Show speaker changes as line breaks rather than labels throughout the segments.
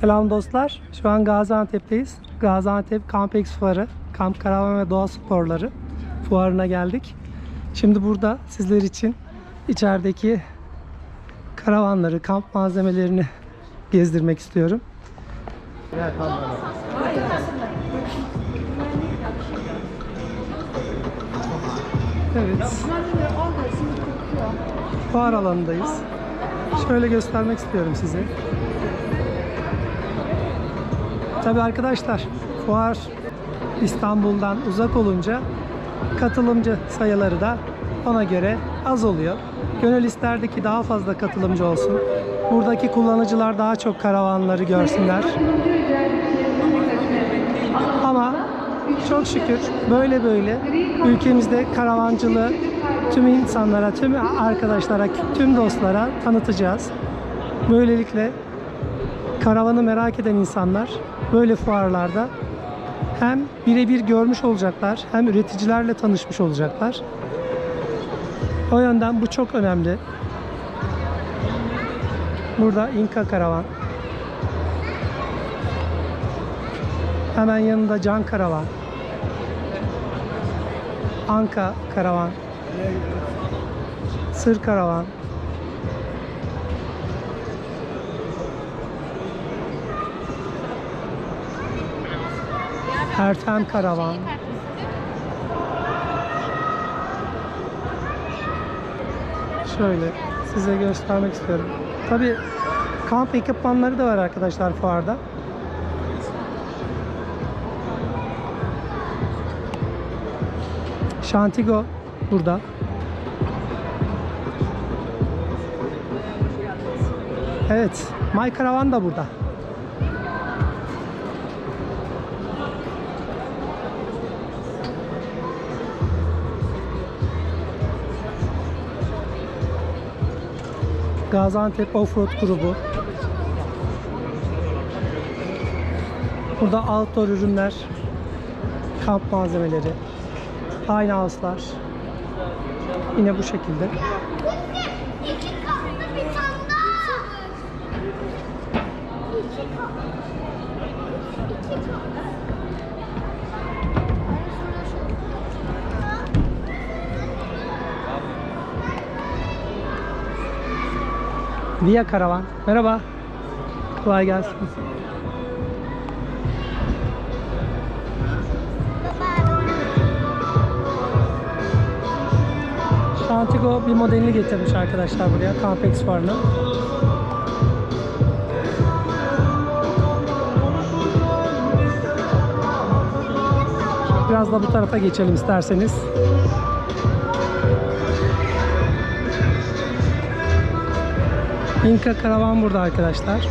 Selam dostlar. Şu an Gaziantep'teyiz. Gaziantep Kamp Fuarı, Kamp Karavan ve Doğa Sporları fuarına geldik. Şimdi burada sizler için içerideki karavanları, kamp malzemelerini gezdirmek istiyorum. Evet. Fuar alanındayız. Şöyle göstermek istiyorum size. Tabii arkadaşlar fuar İstanbul'dan uzak olunca katılımcı sayıları da ona göre az oluyor. Gönül isterdi ki daha fazla katılımcı olsun. Buradaki kullanıcılar daha çok karavanları görsünler. Ama çok şükür böyle böyle ülkemizde karavancılığı tüm insanlara, tüm arkadaşlara, tüm dostlara tanıtacağız. Böylelikle karavanı merak eden insanlar böyle fuarlarda hem birebir görmüş olacaklar hem üreticilerle tanışmış olacaklar. O yönden bu çok önemli. Burada Inka Karavan. Hemen yanında Can Karavan. Anka Karavan. Sır Karavan. Ertem Karavan. Şöyle size göstermek istiyorum. Tabi kamp ekipmanları da var arkadaşlar fuarda. Şantigo burada. Evet, My Karavan da burada. Gaziantep Offroad grubu. Burada outdoor ürünler, kamp malzemeleri, tiny house'lar. Yine bu şekilde. Via Karavan. Merhaba. Kolay gelsin. Şantigo bir modelini getirmiş arkadaşlar buraya. Campex fuarına. Biraz da bu tarafa geçelim isterseniz. Inka karavan burada arkadaşlar.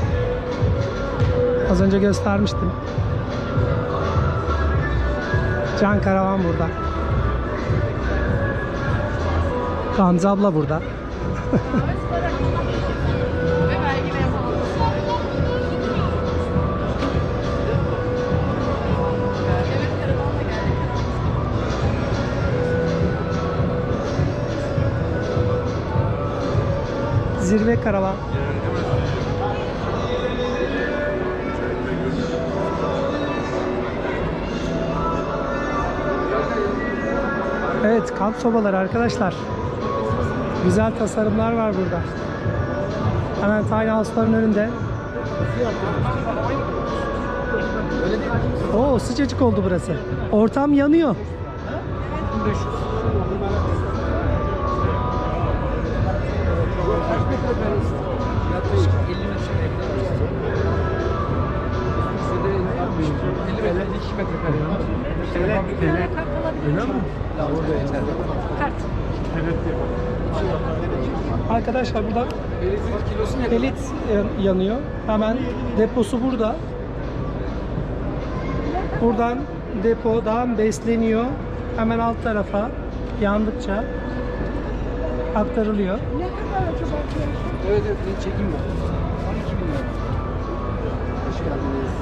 Az önce göstermiştim. Can karavan burada. Gamze abla burada. Zirve karavan. Kamp sobaları arkadaşlar. Güzel tasarımlar var burada. Hemen tiny house'ların önünde. Oo sıcacık oldu burası. Ortam yanıyor.
Yaklaşık 50 metrekare kadar 50 metre 2 metrekare. Öyle mi? Orada yeter.
Arkadaşlar burada
ne kadar?
pelet yanıyor. Hemen deposu burada. Buradan depodan besleniyor. Hemen alt tarafa yandıkça aktarılıyor.
Evet evet ben çekeyim ben. 12 bin lira. Hoş geldiniz.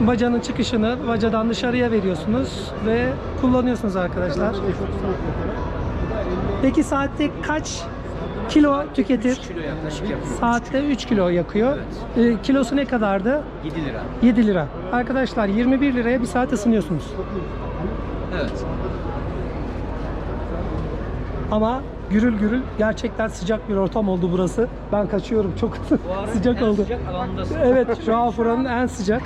Bacanın çıkışını bacadan dışarıya veriyorsunuz ve kullanıyorsunuz arkadaşlar. Peki saatte kaç Kilo tüketir.
3 kilo yaklaşık yapıyor.
Saatte 3 kilo yakıyor. Ee, kilosu ne kadardı?
7 lira.
7 lira. Arkadaşlar 21 liraya bir saat ısınıyorsunuz.
Evet.
Ama gürül gürül gerçekten sıcak bir ortam oldu burası. Ben kaçıyorum. Çok sıcak
en
oldu.
Sıcak.
Evet şu an buranın en sıcak.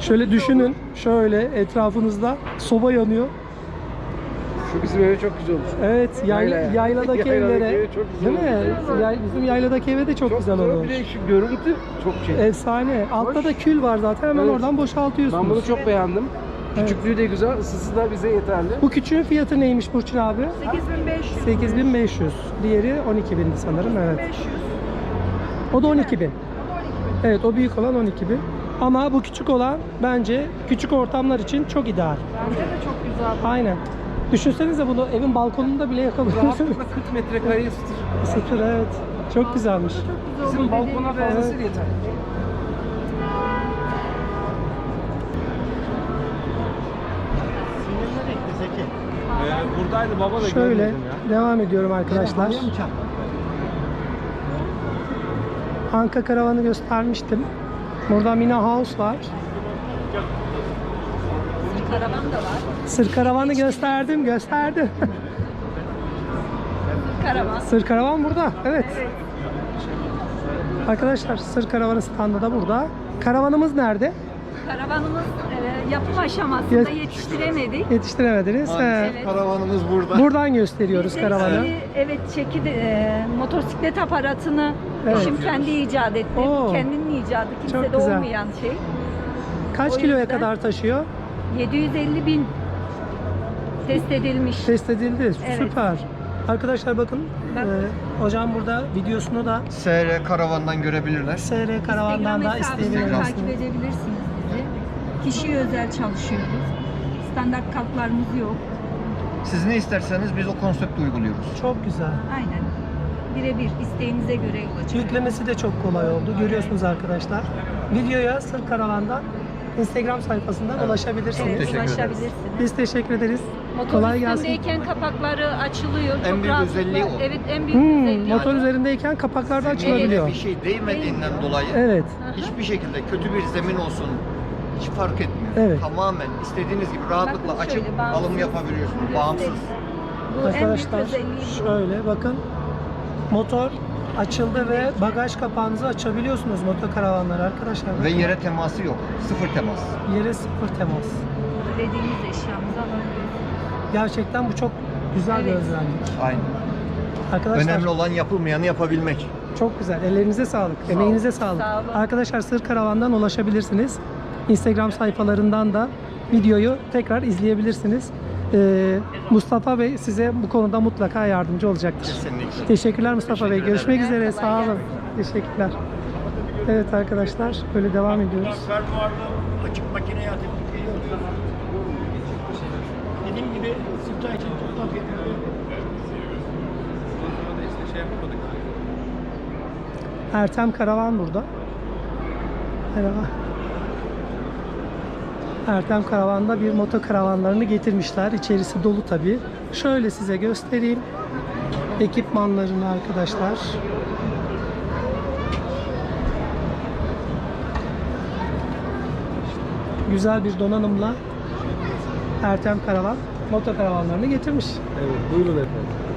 Şöyle düşünün. Şöyle etrafınızda soba yanıyor.
Şu bizim eve çok güzel olmuş.
Evet yayla,
Yayla.
yayladaki
Yayladaki
evlere.
ev çok güzel
Değil mi? Yay- bizim yayladaki eve de çok, güzel
güzel.
olmuş.
Bir de şu görüntü çok şey.
Efsane. Altta da kül var zaten. Hemen
Evet.
oradan boşaltıyorsunuz.
Ben bunu çok beğendim. Küçüklüğü de güzel, ısısı da bize yeterli.
Bu küçüğün fiyatı neymiş Burçin abi?
8500.
8500. Diğeri 12000 sanırım evet.
500.
O da 12000. Evet o büyük olan 12000. Ama bu küçük olan bence küçük ortamlar için çok ideal.
Bence de çok güzel.
Aynen. Düşünsenize bunu evin balkonunda bile yakabiliyorsunuz.
Rahatlıkla 40 metrekareyi ısıtır.
Isıtır evet. Çok güzelmiş.
Bizim balkona fazlasıyla
Evet.
yeter. Ee, buradaydı baba da
Şöyle
görmedim ya.
devam ediyorum arkadaşlar. Anka karavanı göstermiştim. Burada Mina House var.
Karavan da var.
Sır karavanı gösterdim, gösterdim.
Karavan.
Sır karavan burada. Evet. Arkadaşlar sır karavanı standı da burada. Karavanımız nerede?
Karavanımız e, yapım aşamasında yetiştiremedik.
Yetiştiremediniz. He.
Evet.
Karavanımız burada.
Buradan gösteriyoruz
Biz
karavanı.
eski, Evet çeki de, e, motosiklet aparatını
Evet.
eşim kendi icat etti.
Oo.
Kendinin icadı.
Çok
Kimsede
güzel.
olmayan şey.
Kaç
o
kiloya
yüzden-
kadar taşıyor?
750 bin test edilmiş.
Test edildi.
Evet.
Süper. Arkadaşlar bakın.
Bak.
e, hocam burada videosunu da
SR karavandan görebilirler.
SR karavandan da
Instagram hesabından
isteyebilirsiniz.
takip edebilirsiniz. Kişiye özel çalışıyoruz. Standart kalklarımız yok.
Siz ne isterseniz biz o konsepti uyguluyoruz.
Çok güzel.
Aynen. Birebir isteğinize göre
Yüklemesi de çok kolay oldu. Görüyorsunuz arkadaşlar. Videoya Sır Karavan'dan Instagram sayfasından ulaşabilirsiniz.
evet,
teşekkür ederiz.
ulaşabilirsiniz.
Biz teşekkür ederiz.
Motor
Kolay gelsin.
üstündeyken kapakları açılıyor.
En
Çok
büyük
rahatlıkla-
özelliği o.
Evet en büyük
Hmm,
özelliği.
motor
o.
üzerindeyken kapaklar da açılabiliyor.
bir şey değmediğinden dolayı
Evet.
hiçbir şekilde kötü bir zemin olsun hiç fark etmiyor.
Evet.
Tamamen istediğiniz gibi rahatlıkla
Bakın
açıp
şöyle, bağımsız.
alım yapabiliyorsunuz. Bağımsız.
Bu en büyük
Arkadaşlar
özelliği
şöyle bakın. Motor açıldı ve bagaj kapağınızı açabiliyorsunuz motor karavanlar arkadaşlar.
Ve yere teması yok. Sıfır temas.
Yere sıfır temas.
Dediğimiz eşyamızı alabiliyoruz.
Gerçekten bu çok güzel bir
Evet.
özellik.
Aynen.
Arkadaşlar
Önemli olan yapılmayanı yapabilmek.
çok güzel. Ellerinize sağlık.
Sağ
Emeğinize sağlık.
Sağ olun.
Arkadaşlar Sır Karavan'dan ulaşabilirsiniz. Instagram sayfalarından da videoyu tekrar izleyebilirsiniz. Ee, Mustafa Bey size bu konuda mutlaka yardımcı olacaktır.
Kesinlikle.
Teşekkürler Mustafa Bey.
Teşekkür
Görüşmek
ederim.
üzere.
Kolay
Sağ olun. Teşekkürler. Evet arkadaşlar böyle devam ediyoruz.
Açık makineye atıp
Dediğim gibi siftah için ediyorum.
Ertem Karavan burada. Merhaba. Ertem Karavan'da bir moto karavanlarını getirmişler. İçerisi dolu tabii. Şöyle size göstereyim. Ekipmanlarını arkadaşlar. Güzel bir donanımla Ertem Karavan moto karavanlarını getirmiş.
Evet, buyurun efendim.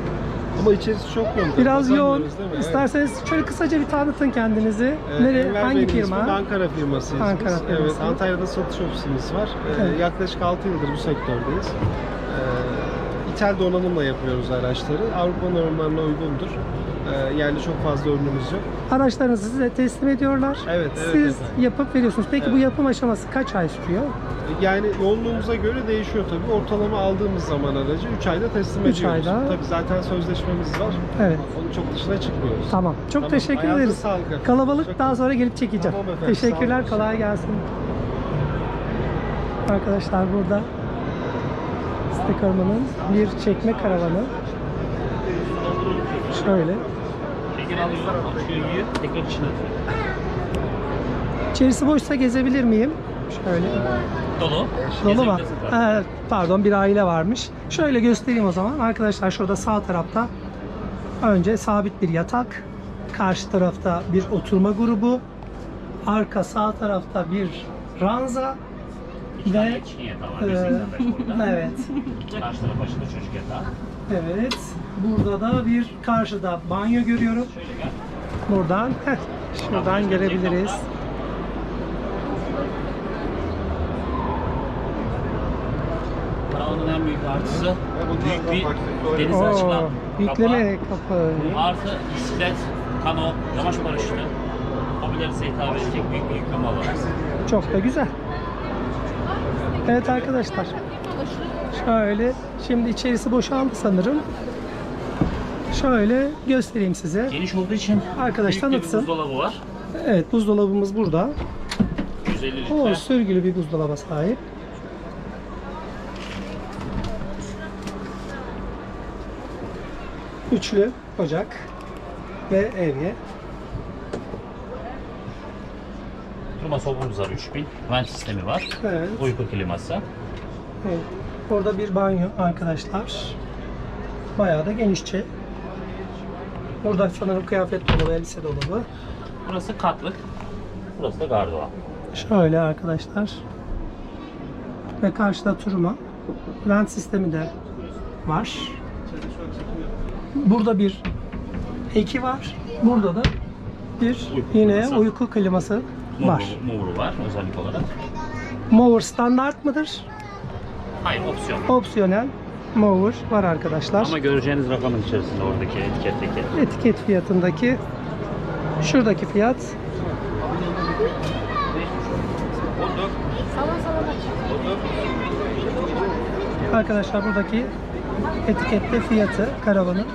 Ama içerisi çok yoğun.
Biraz yoğun. İsterseniz şöyle kısaca bir tanıtın kendinizi.
Ee,
Nere,
Enver
hangi
Bey'in
firma?
ismi, Ankara firmasıyız
Ankara
biz.
firması.
Evet, Antalya'da satış ofisimiz var. Ee,
Evet.
Yaklaşık 6 yıldır bu sektördeyiz. Ee, İthal donanımla yapıyoruz araçları. Avrupa normlarına uygundur. Ee, yerli çok fazla ürünümüz yok.
Araçlarınızı size teslim ediyorlar.
Evet, evet
Siz
efendim.
yapıp veriyorsunuz. Peki bu
Evet.
yapım aşaması kaç ay sürüyor?
Yani yoğunluğumuza göre değişiyor tabii. Ortalama aldığımız zaman aracı 3 ayda teslim
Üç
ediyoruz.
ayda.
Tabii zaten sözleşmemiz var.
Evet.
Onun çok dışına çıkmıyoruz.
Tamam. Çok
Tamam,
teşekkür
ayağınıza
ederiz.
sağlık efendim.
Kalabalık
Çok-
daha sonra gelip çekeceğim.
Tamam efendim, sağ
Teşekkürler.
olun.
Kolay gelsin. Arkadaşlar burada Stekarman'ın bir çekme karavanı. Şöyle. İçerisi boşsa gezebilir miyim? Şöyle.
Dolu.
Dolu mu? Ha, pardon bir aile varmış. Şöyle göstereyim o zaman. Arkadaşlar şurada sağ tarafta Önce sabit bir yatak, karşı tarafta bir oturma grubu, arka sağ tarafta bir ranza ve e, evet
Karşı taraf başında çocuk yatağı.
evet burada da bir karşıda banyo görüyorum. Buradan heh, şuradan görebiliriz.
Karavanın en büyük artısı büyük bir denize
Oo,
açılan
yükleme kapı.
Artı bisiklet, kano, yamaç paraşütü. Hobilerinize hitap edecek büyük bir yükleme alanı.
Çok da güzel. Evet arkadaşlar. Şöyle şimdi içerisi boşaldı sanırım. Şöyle göstereyim size.
Geniş olduğu için
Arkadaş tanıtsın.
buzdolabı var.
Evet buzdolabımız burada.
150 litre.
O sürgülü bir buzdolaba sahip. Üçlü ocak ve evye.
Turma sobamız var 3000. Vent sistemi var.
Evet.
Uyku kliması.
Evet. Orada bir banyo arkadaşlar. Bayağı da genişçe. Burada sanırım kıyafet dolabı, elbise dolabı.
Burası katlık. Burası da gardırob.
Şöyle arkadaşlar. Ve karşıda turma. Vent sistemi de var. Burada bir eki var. Burada da bir
Uyku
yine
kliması.
uyku kliması var.
Mover var özellik olarak.
Mower standart mıdır?
Hayır opsiyon.
Opsiyonel mower var arkadaşlar.
Ama göreceğiniz rakamın içerisinde oradaki etiketteki.
etiket fiyatındaki şuradaki fiyat Arkadaşlar buradaki etikette fiyatı karavanın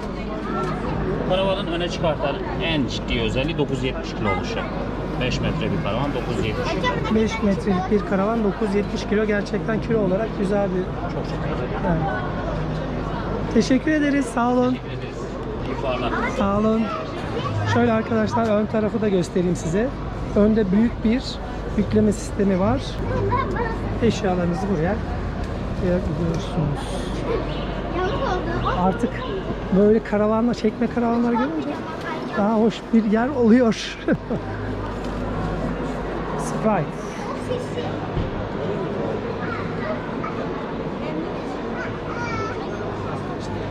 Karavanın öne çıkartan en ciddi özelliği 970 kilo oluşu. 5 metre bir karavan 970 kilo.
5 metrelik bir karavan 970 kilo gerçekten kilo olarak güzel bir
Çok çok iyi.
yani. Teşekkür ederiz. Sağ olun.
Teşekkür ederiz. İyi fuarlar.
Sağ olun. Şöyle arkadaşlar ön tarafı da göstereyim size. Önde büyük bir yükleme sistemi var. Eşyalarınızı buraya koyabiliyorsunuz. Artık böyle karavanla çekme karavanları görünce daha hoş bir yer oluyor. Sprite.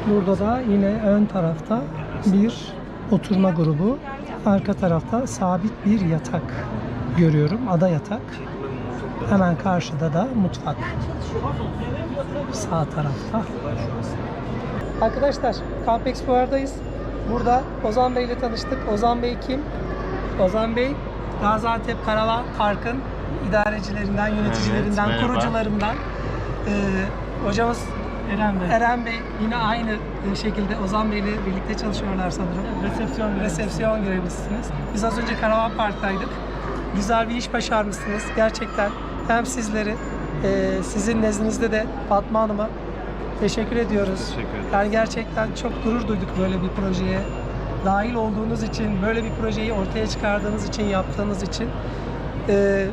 Burada da yine ön tarafta bir oturma grubu. Arka tarafta sabit bir yatak görüyorum. Ada yatak. Hemen karşıda da mutfak. Sağ tarafta. Arkadaşlar Campex Fuar'dayız. Burada Ozan Bey ile tanıştık. Ozan Bey kim? Ozan Bey Gaziantep Karavan Park'ın idarecilerinden, yöneticilerinden,
merhaba.
kurucularından. Ee, hocamız
Eren Bey.
Eren Bey yine aynı e, şekilde Ozan Bey ile birlikte çalışıyorlar sanırım.
Resepsiyon görevlisi.
Resepsiyon görevlisiniz. Biz az önce Karavan Park'taydık. Güzel bir iş başarmışsınız. Gerçekten hem sizleri, e, sizin nezdinizde de Fatma Hanım'a teşekkür ediyoruz.
Teşekkür ederim.
Yani gerçekten çok gurur duyduk böyle bir projeye. Dahil olduğunuz için, böyle bir projeyi ortaya çıkardığınız için, yaptığınız için. E,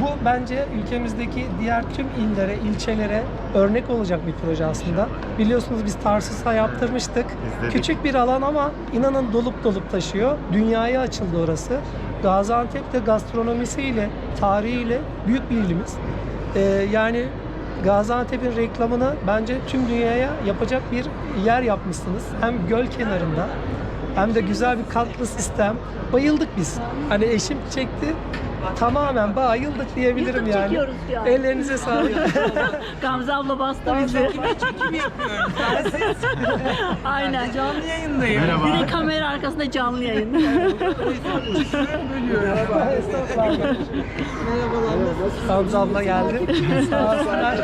bu bence ülkemizdeki diğer tüm illere, ilçelere örnek olacak bir proje aslında. Biliyorsunuz biz Tarsus'a yaptırmıştık.
İzledik.
Küçük bir alan ama inanın dolup dolup taşıyor. Dünyaya açıldı orası. Gaziantep de gastronomisiyle, tarihiyle büyük bir ilimiz. Ee, yani Gaziantep'in reklamını bence tüm dünyaya yapacak bir yer yapmışsınız. Hem göl kenarında hem de güzel bir katlı sistem. Bayıldık biz. Hani eşim çekti. Tamamen bayıldık diyebilirim
de
yani.
çekiyoruz ya.
Ellerinize sağlık.
Gamze abla bastı bizi. Aynen. Canlı yayındayım.
Merhaba.
Bir de kamera arkasında canlı yayın.
Estağfurullah. Hamza abla geldi. Sağ olsunlar.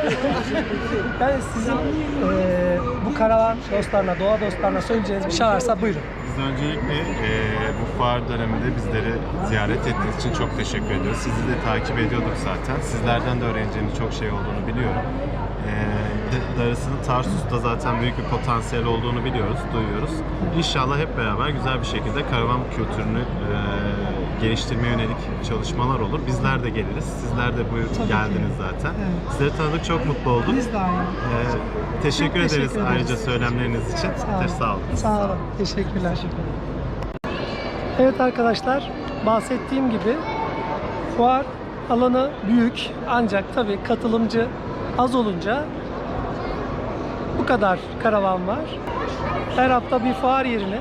Ben sizin eee, bu karavan dostlarına, doğa dostlarına söyleyeceğiniz bir şey varsa buyurun.
Öncelikle e, bu fuar döneminde bizleri ziyaret ettiğiniz için çok teşekkür ediyoruz. Sizi de takip ediyorduk zaten. Sizlerden de öğreneceğiniz çok şey olduğunu biliyorum. E, darısının Tarsus'ta zaten büyük bir potansiyel olduğunu biliyoruz, duyuyoruz. İnşallah hep beraber güzel bir şekilde karavan kültürünü e, geliştirmeye yönelik çalışmalar olur. Bizler de geliriz. Sizler de buyur
Tabii ki.
geldiniz zaten.
Evet.
Sizleri tanıdık çok mutlu olduk.
Biz de aynı.
Ee, teşekkür
Çok
ederiz
teşekkür ederiz.
ayrıca söylemleriniz için.
Sağ olun.
Sağ olun.
Sağ olun. Teşekkürler. Evet arkadaşlar, bahsettiğim gibi fuar alanı büyük ancak tabii katılımcı az olunca bu kadar karavan var. Her hafta bir fuar yerine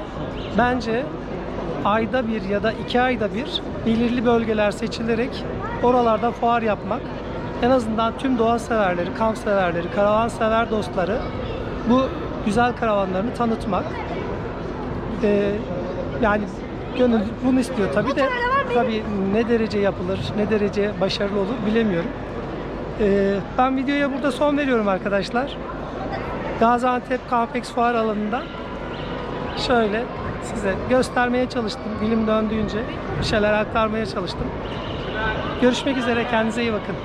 bence ayda bir ya da iki ayda bir belirli bölgeler seçilerek oralarda fuar yapmak en azından tüm doğa severleri, kamp severleri, karavan sever dostları bu güzel karavanlarını tanıtmak. Ee, yani gönül bunu istiyor tabii de tabii ne derece yapılır, ne derece başarılı olur bilemiyorum. Ee, ben videoya burada son veriyorum arkadaşlar. Gaziantep Campex Fuar alanında şöyle size göstermeye çalıştım. Dilim döndüğünce bir şeyler aktarmaya çalıştım. Görüşmek üzere. Kendinize iyi bakın.